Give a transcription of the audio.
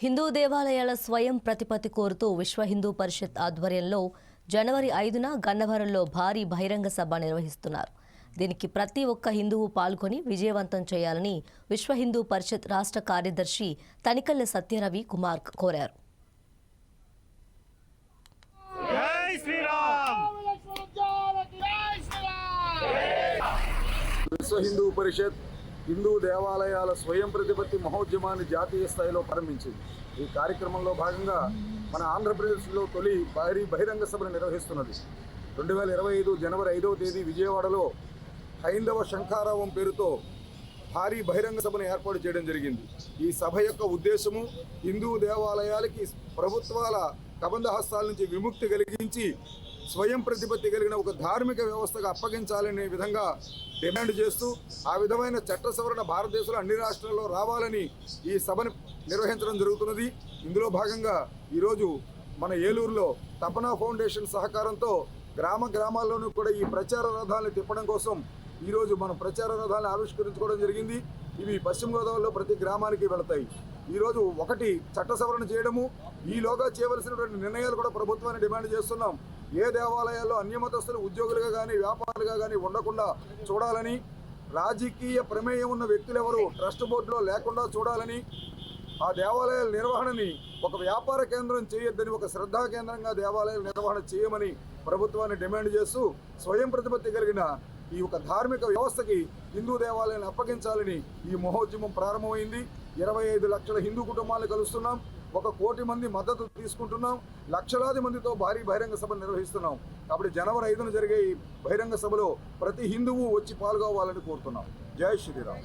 హిందూ దేవాలయాల స్వయం ప్రతిపత్తి కోరుతూ విశ్వ హిందూ పరిషత్ ఆధ్వర్యంలో జనవరి ఐదున గన్నవరంలో భారీ బహిరంగ సభ నిర్వహిస్తున్నారు. దీనికి ప్రతి ఒక్క హిందువు పాల్గొని విజయవంతం చేయాలని విశ్వ హిందూ పరిషత్ రాష్ట్ర కార్యదర్శి తనికల్ల సత్యరవి కుమార్ కోరారు. జై శ్రీరామ్! విశ్వ హిందూ పరిషత్ హిందూ దేవాలయాల స్వయం ప్రతిపత్తి మహోద్యమాన్ని జాతీయ స్థాయిలో ప్రారంభించింది. ఈ కార్యక్రమంలో భాగంగా మన ఆంధ్రప్రదేశ్లో తొలి భారీ బహిరంగ సభను నిర్వహిస్తున్నది. రెండు వేల ఇరవై ఐదు జనవరి ఐదవ తేదీ విజయవాడలో హైందవ శంఖారావం పేరుతో భారీ బహిరంగ సభను ఏర్పాటు చేయడం జరిగింది. ఈ సభ యొక్క ఉద్దేశము హిందూ దేవాలయాలకి ప్రభుత్వాల కబంధ హస్తాల నుంచి విముక్తి కలిగించి స్వయం ప్రతిపత్తి కలిగిన ఒక ధార్మిక వ్యవస్థగా అప్పగించాలనే విధంగా డిమాండ్ చేస్తూ ఆ విధమైన చట్ట సవరణ భారతదేశంలో అన్ని రాష్ట్రాల్లో రావాలని ఈ సభను నిర్వహించడం జరుగుతున్నది. ఇందులో భాగంగా ఈరోజు మన ఏలూరులో తపనా ఫౌండేషన్ సహకారంతో గ్రామ గ్రామాల్లోనూ కూడా ఈ ప్రచార రథాలను తిప్పడం కోసం ఈరోజు మనం ప్రచార రథాలను ఆవిష్కరించుకోవడం జరిగింది. ఇవి పశ్చిమ గోదావరిలో ప్రతి గ్రామానికి వెళతాయి. ఈరోజు ఒకటి చట్ట సవరణ చేయడము ఈలోగా చేయవలసినటువంటి నిర్ణయాలు కూడా ప్రభుత్వాన్ని డిమాండ్ చేస్తున్నాం. ఏ దేవాలయాల్లో అన్యమతస్తులు ఉద్యోగులుగా కానీ వ్యాపారులుగా కానీ ఉండకుండా చూడాలని రాజకీయ ప్రమేయం ఉన్న వ్యక్తులు ఎవరు ట్రస్ట్ బోర్డులో లేకుండా చూడాలని ఆ దేవాలయాల నిర్వహణని ఒక వ్యాపార కేంద్రం చేయొద్దని ఒక శ్రద్ధా కేంద్రంగా దేవాలయాల నిర్వహణ చేయమని ప్రభుత్వాన్ని డిమాండ్ చేస్తూ స్వయం ప్రతిపత్తి కలిగిన ఈ ఒక ధార్మిక వ్యవస్థకి హిందూ దేవాలయాన్ని అప్పగించాలని ఈ మహోద్యమం ప్రారంభమైంది. ఇరవై ఐదు లక్షల హిందూ కుటుంబాలను కలుస్తున్నాం. ఒక కోటి మంది మద్దతు తీసుకుంటున్నాం. లక్షలాది మందితో భారీ బహిరంగ సభ నిర్వహిస్తున్నాం. కాబట్టి జనవరి ఐదున జరిగే ఈ బహిరంగ సభలో ప్రతి హిందువు వచ్చి పాల్గొవాలని కోరుతున్నాం. జై శ్రీరామ్.